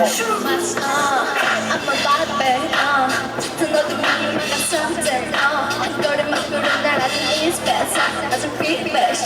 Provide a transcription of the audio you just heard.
I'm a bad bitch uh. 짙은 어둠이 막아서든 uh. 한 걸음 a 걸음 날아든 이 space 아주 creepy 시작된 거부에 uh.